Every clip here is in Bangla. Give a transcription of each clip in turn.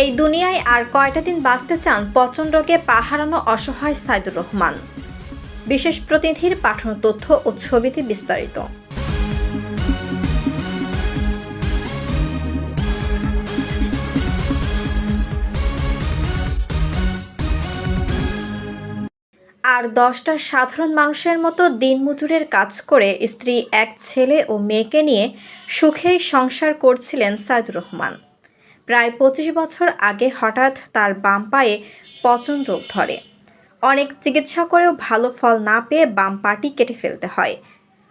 এই দুনিয়ায় আর কয়টা দিন বাঁচতে চান পচন রোগে পা হারানো অসহায় সাইদুর রহমান? বিশেষ প্রতিনিধির পাঠানো তথ্য ও ছবিতে বিস্তারিত। আর দশটা সাধারণ মানুষের মতো দিনমজুরের কাজ করে স্ত্রী, এক ছেলে ও মেয়েকে নিয়ে সুখেই সংসার করছিলেন সাইদুর রহমান। প্রায় পঁচিশ বছর আগে হঠাৎ তার বাম পায়ে পচন রোগ ধরে। অনেক চিকিৎসা করেও ভালো ফল না পেয়ে বাম পাটি কেটে ফেলতে হয়।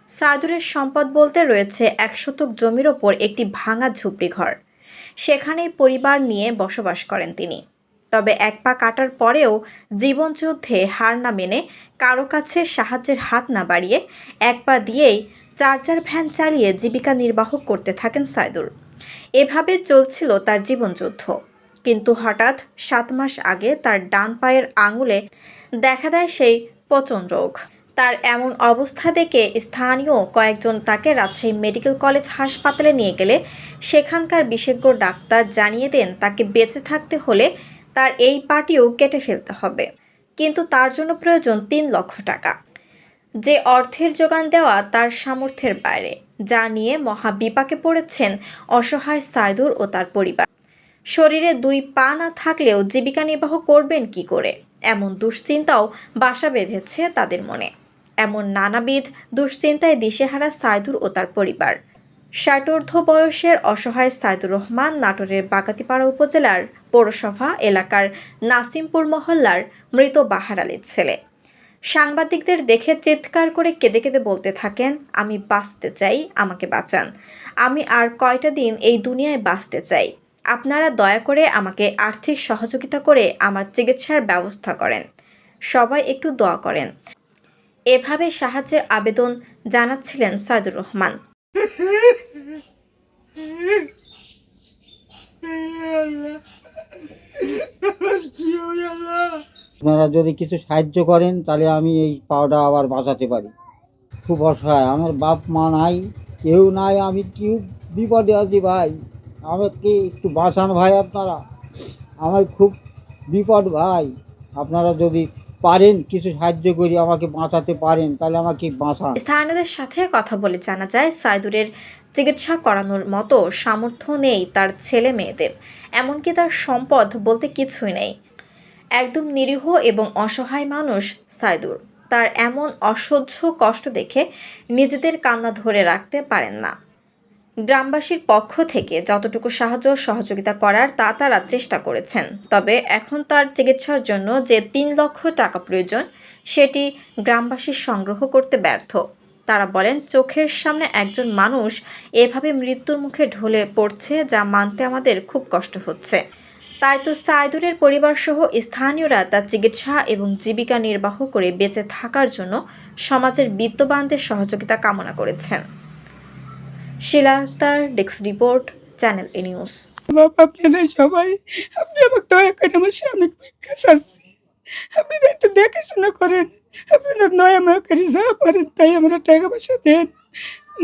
সাইদুরের সম্পদ বলতে রয়েছে এক শতক জমির ওপর একটি ভাঙা ঝুপড়ি ঘর। সেখানেই পরিবার নিয়ে বসবাস করেন তিনি। তবে এক পা কাটার পরেও জীবনযুদ্ধে হার না মেনে কারও কাছে সাহায্যের হাত না বাড়িয়ে এক পা দিয়েই চার্জার ভ্যান চালিয়ে জীবিকা নির্বাহ করতে থাকেন সাইদুর। এভাবে চলছিল তার জীবনযুদ্ধ। কিন্তু হঠাৎ সাত মাস আগে তার ডান পায়ের আঙুলে দেখা দেয় সেই পচন রোগ। তার এমন অবস্থা দেখে স্থানীয় কয়েকজন তাকে রাজশাহী মেডিকেল কলেজ হাসপাতালে নিয়ে গেলে সেখানকার বিশেষজ্ঞ ডাক্তার জানিয়ে দেন, তাকে বেঁচে থাকতে হলে তার এই পাটিও কেটে ফেলতে হবে। কিন্তু তার জন্য প্রয়োজন তিন লক্ষ টাকা। যে অর্থের যোগান দেওয়া তার সামর্থ্যের বাইরে। যা নিয়ে মহা বিপাকে পড়েছেন অসহায় সাইদুর ও তার পরিবার। শরীরে দুই পা না থাকলেও জীবিকা নির্বাহ করবেন কি করে? এমন দুশ্চিন্তাও বাসা বেঁধেছে তাদের মনে। এমন নানাবিধ দুশ্চিন্তায় দিশেহারা সাইদুর ও তার পরিবার। ষাটোর্ধ বয়সের অসহায় সাইদুর রহমান নাটোরের বাগাতিপাড়া উপজেলার পৌরসভা এলাকার নাসিমপুর মহল্লার মৃত বাহার আলীর ছেলে। সাংবাদিকদের দেখে চিৎকার করে কেঁদে কেঁদে বলতে থাকেন, আমি বাঁচতে চাই, আমাকে বাঁচান। আমি আর কয়টা দিন এই দুনিয়ায় বাঁচতে চাই। আপনারা দয়া করে আমাকে আর্থিক সহযোগিতা করে আমার চিকিৎসার ব্যবস্থা করেন। সবাই একটু দোয়া করেন। এভাবে সাহায্যের আবেদন জানাচ্ছিলেন সাইদুর রহমান। আপনারা যদি কিছু সাহায্য করেন, তাহলে আমি এই পাওটা আবার বাঁচাতে পারি। খুব অসহায়। আমার বাপ, মা নাই, কেউ নাই, আমি কেউ বিপদে আছি ভাই। আমাকে একটু বাঁচান ভাই আপনারা। আমার খুব বিপদ ভাই। আপনারা যদি পারেন, কিছু সাহায্য করি, আমাকে বাঁচাতে পারেন, তাহলে আমাকে বাঁচান। স্থানীয়দের সাথে কথা বলে জানা যায়, সাইদুরের চিকিৎসা করানোর মতো সামর্থ্য নেই তার ছেলে মেয়েদের। এমনকি তার সম্পদ বলতে কিছুই নেই। একদম নিরীহ এবং অসহায় মানুষ সাইদুর। তার এমন অসহ্য কষ্ট দেখে নিজেদের কান্না ধরে রাখতে পারেন না। গ্রামবাসীর পক্ষ থেকে যতটুকু সাহায্য সহযোগিতা করার তা তারা চেষ্টা করেছেন। তবে এখন তার চিকিৎসার জন্য যে তিন লক্ষ টাকা প্রয়োজন, সেটি গ্রামবাসী সংগ্রহ করতে ব্যর্থ। তারা বলেন, চোখের সামনে একজন মানুষ এভাবে মৃত্যুর মুখে ঢলে পড়ছে যা মানতে আমাদের খুব কষ্ট হচ্ছে। তাই তো সাইদুরের পরিবারসহ স্থানীয়রা তার চিকিৎসা এবং জীবিকা নির্বাহ করে বেঁচে থাকার জন্য সমাজের বিত্তবানদের সহযোগিতা কামনা করেছেন। Shila Akter, desk report, channel A news. বাবা আপনারা সবাই, আপনি আমাকে দয়া করে আমার স্বামীর পরীক্ষা চাচ্ছি আপনারা একটু দেখাশোনা করেন। আপনারা দয়া মায়া করে যা পারেন তাই আমরা টাকা পয়সা দেন।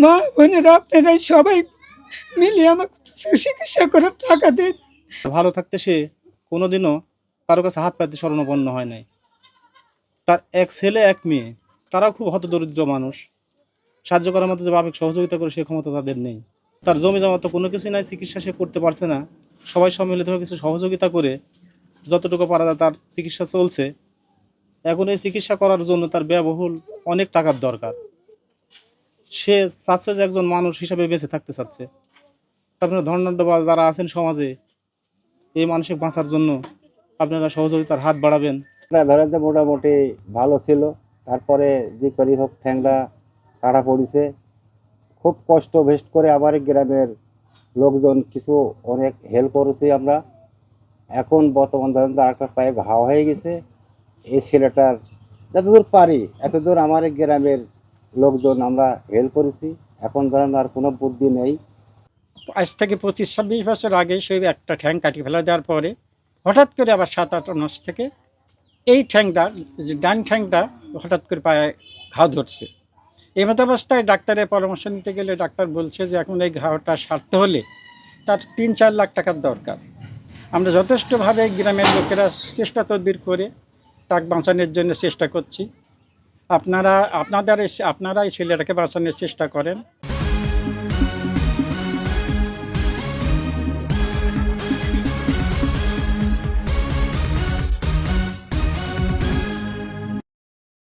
মা, বোনেরা আপনারা সবাই মিলে আমাকে চিকিৎসা করার টাকা দেন। ভালো থাকতে সে কোনোদিনও কারও কাছে হাত পাতে শরণাপন্ন হয় নাই। তার এক ছেলে, এক মেয়ে, তারাও খুব হতদরিদ্র মানুষ। সাহায্য করার মতো যে বাবিক সহযোগিতা করে সে ক্ষমতা তাদের নেই। তার জমি জমা তো কোনো কিছুই নাই, চিকিৎসা সে করতে পারছে না। সবাই সম্মিলিতভাবে কিছু সহযোগিতা করে যতটুকু পারা যায় তার চিকিৎসা চলছে। এখন এই চিকিৎসা করার জন্য তার ব্যয়বহুল অনেক টাকার দরকার। সে চাচ্ছে যে একজন মানুষ হিসাবে বেঁচে থাকতে চাচ্ছে। তারপরে ধর্নাঢ্য বা যারা আছেন সমাজে এই মানসিক বাঁচার জন্য আপনারা সহযোগিতার হাত বাড়াবেন। ধরেন যে মোটামুটি ভালো ছিল, তারপরে যে করি হোক ঠ্যাংরা কাটা পড়েছে, খুব কষ্ট ভেস্ট করে আবার গ্রামের লোকজন কিছু অনেক হেল্প করেছি আমরা। এখন বর্তমান ধরেন তো আরেকটা পায়ে ঘাও হয়ে গেছে, এই ছেলেটার যতদূর পারি, এতদূর আমার গ্রামের লোকজন আমরা হেল্প করেছি। এখন ধরেন আর কোনো বুদ্ধি নেই। আজ থেকে পঁচিশ ছাব্বিশ বছর আগে সেই একটা ঠ্যাং কাটি ফেলা দেওয়ার পরে হঠাৎ করে আবার সাত আট মাস থেকে এই ঠ্যাংটা, যে ডান ঠ্যাংটা হঠাৎ করে পায়ে ঘা ধরছে। এই মতো অবস্থায় ডাক্তারের পরামর্শ নিতে গেলে ডাক্তার বলছে যে এখন এই ঘাটা সারতে হলে তার তিন চার লাখ টাকার দরকার। আমরা যথেষ্টভাবে গ্রামের লোকেরা চেষ্টা তদবির করে তাকে বাঁচানোর জন্য চেষ্টা করছি। আপনারা, আপনাদের এই- আপনারা এই ছেলেটাকে বাঁচানোর চেষ্টা করেন।